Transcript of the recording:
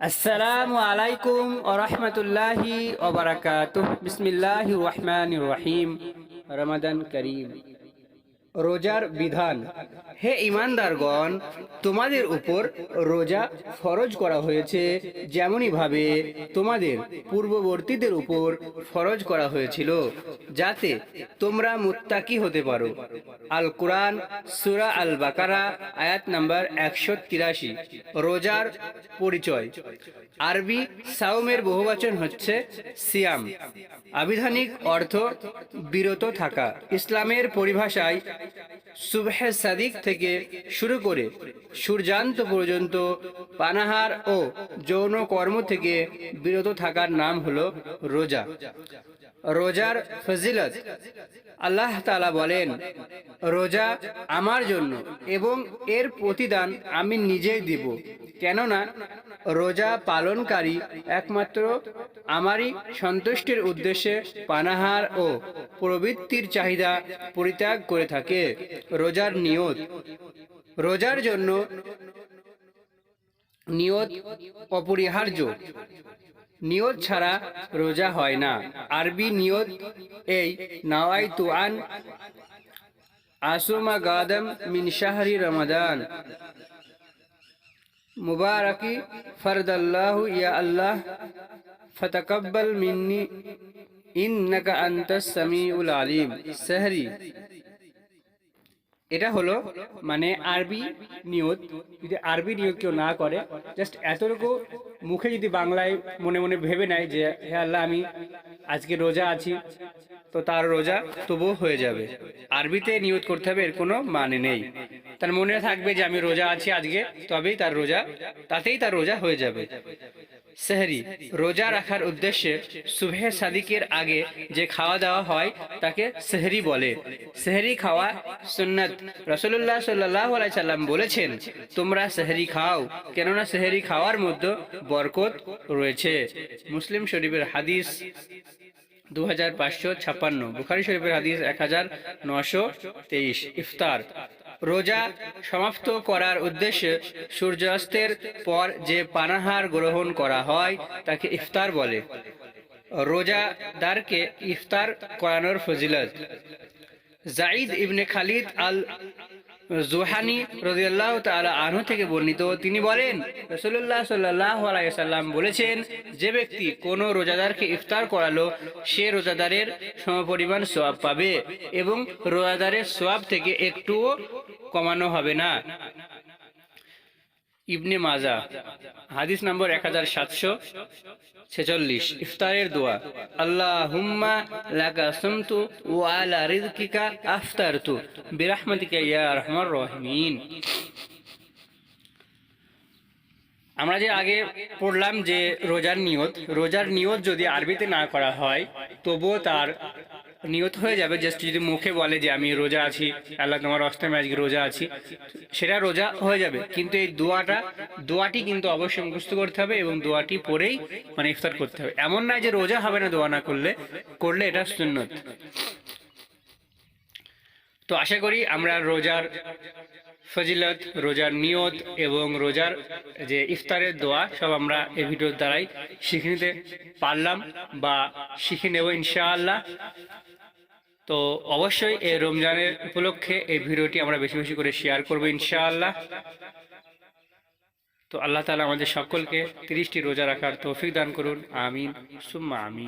আসসালামু আলাইকুম ওরহমতুল্লাহি ওবরাকাতুহ বিসমিল্লাহি রহমান রহিম রমাদান করিম রোজার বিধান। হে ইমানদারগণ, তোমাদের উপর রোজা ফরজ করা হয়েছে যেমনই ভাবে তোমাদের পূর্ববর্তীদের উপর ফরজ করা হয়েছিল, যাতে তোমরা মুত্তাকি হতে পারো। আল কোরআন সুরা আল বাকারা আয়াত নাম্বার একশো তিরাশি। রোজার পরিচয়। আরবি সাউমের বহুবচন হচ্ছে সিয়াম। আবিধানিক অর্থ বিরত থাকা। ইসলামের পরিভাষায় সুবহে সাদিক থেকে শুরু করে সূর্যান্ত পর্যন্ত পানাহার ও যৌন কর্ম থেকে বিরত থাকার নাম হলো রোজা। রোজার ফজিলত আল্লাহ তালা বলেন, রোজা আমার জন্য এবং এর প্রতিদান আমি নিজেই দিব। কেননা রোজা পালনকারী একমাত্র আমারই সন্তুষ্টির উদ্দেশ্যে পানাহার ও প্রবৃত্তির চাহিদা পরিত্যাগ করে থাকে। রোজার নিয়ত। রোজার জন্য নিয়ত অপরিহার্য। নিয়ত ছাড়া রোজা হয় না। আরবি নিয়ত এই, নাওয়াই তুয়ান আসুমা গাদম মিন শাহরি রমাদান। মুবারকি, ফরদাল্লাহু ইয়া আল্লাহ ফতকব্বাল মিন্নি ইন্নাকা আনতাস সামিউল আলিম সাহরি এটা হলো মানে আরবি নিয়ত। যদি আরবি নিয়ত কেউ না করে জাস্ট এতটুকু মুখে যদি বাংলায় মনে মনে ভেবে নেয় যে, হে আল্লাহ, আমি আজকে রোজা আছি, তো তার রোজা তবুও হয়ে যাবে। আরবিতে নিয়ত করতে হবে, এর কোনো মানে নেই। তার মনে থাকবে যে, আমি রোজা আছি আজকে, তবেই তার রোজা, তাতেই তার রোজা হয়ে যাবে। সেহরি রোজা রাখার উদ্দেশ্যে সুবহে সাদিকের আগে যে খাওয়া দাওয়া হয় তাকে সেহরি বলে। সেহরি খাওয়া সুন্নত। রসুল্লাহ সাল্লাহ সাল্লাম বলেছেন তোমরা সেহরি খাও। কেননা সেহরি খাওয়ার মধ্যে বরকত রয়েছে। মুসলিম শরীফের হাদিস দু হাজার পাঁচশো ছাপ্পান্ন বুখারি শরীফের হাদিস এক হাজার নশো তেইশ। ইফতার। রোজা সমাপ্ত করার উদ্দেশ্যে সূর্যাস্তের পর যে পানাহার গ্রহণ করা হয়, তাকে ইফতার বলে। রোজাদারকে ইফতার করানোর ফজিলত। Zaid ibn Khalid al Juhani রদিয়াল্লাহ তালা আনহু থেকে বর্ণিত, তিনি বলেন রসুল্লাহ সাল্লাহ আলাইসাল্লাম বলেছেন, যে ব্যক্তি কোনো রোজাদারকে ইফতার করালো, সে রোজাদারের সমপরিমাণ সোয়াব পাবে এবং রোজাদারের সোয়াব থেকে একটুও কমানো হবে না। ইবনে মাজা, হাদিস নম্বর এক হাজার সাতশো ছেচল্লিশ। ইফতারের দোয়া আল্লাহ হুম্মা লাকা সুমতু ও আলা রিজকিকা আফতারতু বিরাহমাতিকা ইয়া রহমান। আমরা যে আগে পড়লাম যে রোজার নিয়ত রোজার নিয়ত যদি আরবিতে না করা হয়, তবুও তার নিয়ত হয়ে যাবে। জাস্ট যদি মুখে বলে যে আমি রোজা আছি, আল্লাহ তোমার অষ্টমে আজকে রোজা আছি, সেটা রোজা হয়ে যাবে। কিন্তু এই দোয়াটা, দোয়াটি কিন্তু অবশ্যই মুখস্থ করতে হবে এবং দোয়াটি পরেই মানে ইফতার করতে হবে। এমন নয় যে রোজা হবে না দোয়া না করলে করলে এটা সুন্নত। তো আশা করি আমরা রোজার ফজিলত, রোজার নিয়ত এবং রোজার যে ইফতারের দোয়া, সব আমরা এই ভিডিওর দ্বারাই শিখে নিতে পারলাম বা শিখে নেব ইনশাআল্লাহ। তো অবশ্যই এই রমজানের উপলক্ষে এই ভিডিওটি আমরা বেশি বেশি করে শেয়ার করব ইনশাআল্লাহ। তো আল্লাহ তালা আমাদের সকলকে তিরিশটি রোজা রাখার তৌফিক দান করুন। আমিন। সুম্মা আমিন।